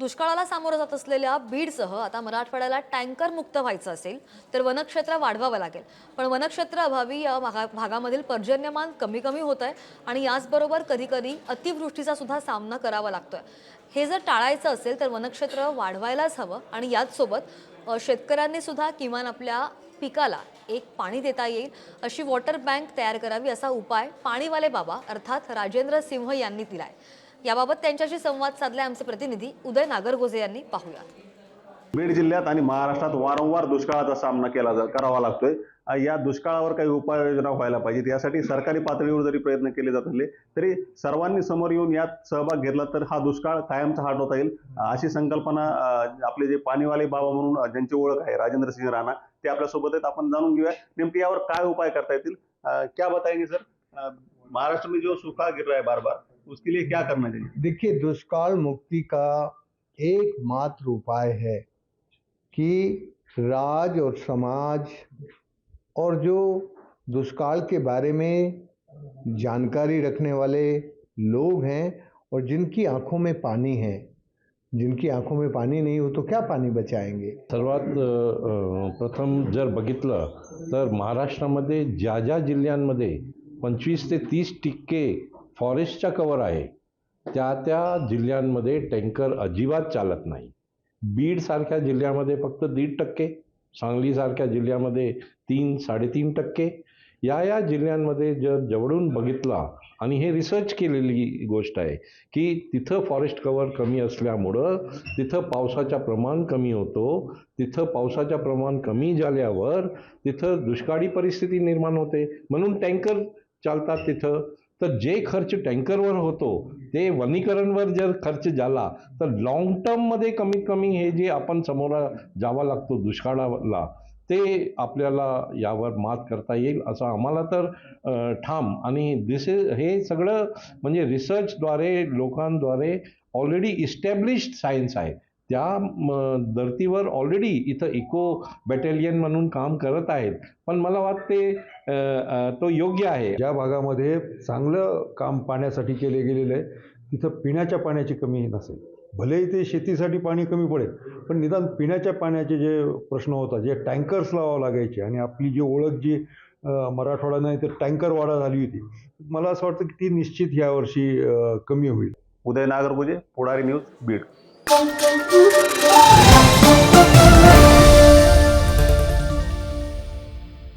दुष्काळाला सामोरं जात असलेल्या बीडसह आता मराठवाड्याला टँकर मुक्त व्हायचं असेल तर वनक्षेत्र वाढवावं लागेल. पण वनक्षेत्र अभावी या भागा भागामधील पर्जन्यमान कमी कमी होत आहे आणि याचबरोबर कधीकधी अतिवृष्टीचा सुद्धा सामना करावा लागतोय. हे जर टाळायचं असेल तर वनक्षेत्र वाढवायलाच हवं आणि याचसोबत शेतकऱ्यांनी सुद्धा किमान आपल्या पिकाला एक पाणी देता येईल अशी वॉटर बँक तयार करावी असा उपाय पाणीवाले बाबा अर्थात राजेंद्र सिंह यांनी दिलाय. याबाबत त्यांच्याशी संवाद साधलाय आमचे प्रतिनिधी उदय नागरगोजे यांनी. पाहूया बीड जिल्ह्यात आणि महाराष्ट्रात वारंवार दुष्काळाचा सामना केला जा करावा लागतोय. या दुष्काळावर काही उपाययोजना व्हायला पाहिजेत. यासाठी सरकारी पातळीवर जरी प्रयत्न केले जात असले तरी सर्वांनी समोर येऊन यात सहभाग घेतला तर हा दुष्काळ कायमचा हटवता येईल. अशी संकल्पना आपले जे पाणीवाले बाबा म्हणून ज्यांची ओळख आहे राजेंद्र सिंह राणा ते आपल्यासोबत आहेत. आपण जाणून घेऊया नेमके यावर काय उपाय करता येतील. क्या बताएंगे सर? महाराष्ट्र में जो सूखा गिर रहा है बार बार उसके लिए क्या करना चाहिए? देखिए दुष्काल मुक्ति का एकमात्र उपाय है कि राज और समाज और जो दुष्काल के बारे में जानकारी रखने वाले लोग हैं और जिनकी आँखों में पानी है जिनकी आँखों में पानी नहीं हो तो क्या पानी बचाएँगे? सर्वात प्रथम जर बघितलं तर महाराष्ट्रामध्ये ज्या ज्या जिल्ह्यांमध्ये पंचवीस ते तीस टक्के फॉरेस्टच्या कवर आहे. त्या त्या जिल्ह्यांमध्ये टँकर अजिबात चालत नाही. बीडसारख्या जिल्ह्यामध्ये फक्त दीड टक्के सांगलीसारख्या जिल्ह्यामध्ये तीन साडेतीन टक्के. या या जिल्ह्यांमध्ये जर जवळून बघितला आणि हे रिसर्च केलेली गोष्ट आहे की तिथं फॉरेस्ट कवर कमी असल्यामुळं तिथं पावसाच्या प्रमाण कमी होतो. तिथं पावसाचं प्रमाण कमी झाल्यावर तिथं दुष्काळी परिस्थिती निर्माण होते. म्हणून टँकर चालतात तिथं. तर जे खर्च टँकरवर होतो ते वनीकरणवर जर खर्च झाला तर लॉंग टर्ममध्ये कमीत कमी हे जे आपण समोर जावा लागतो दुष्काळाला ते आपल्याला यावर मात करता येईल असं आम्हाला तर ठाम. आणि दिस इज हे सगळं म्हणजे रिसर्चद्वारे लोकांद्वारे ऑलरेडी इस्टॅब्लिश्ड सायन्स आहे. त्या म, धर्तीवर ऑलरेडी इथं इको बॅटेलियन म्हणून काम करत आहेत. पण मला वाटते तो योग्य आहे. ज्या भागामध्ये चांगलं काम पाण्यासाठी केले गेलेलं आहे तिथं पिण्याच्या पाण्याची कमी नसेल. भलेही ते शेतीसाठी पाणी कमी पडेल पण निदान पिण्याच्या पाण्याचे जे प्रश्न होतात जे टँकर्स लावावं लागायचे आणि आपली जी ओळख जी मराठवाडा नाही तर टँकर वाढा झाली होती. मला असं वाटतं की ती निश्चित यावर्षी कमी होईल. उदय नागरगोजे पुढारी न्यूज बीड.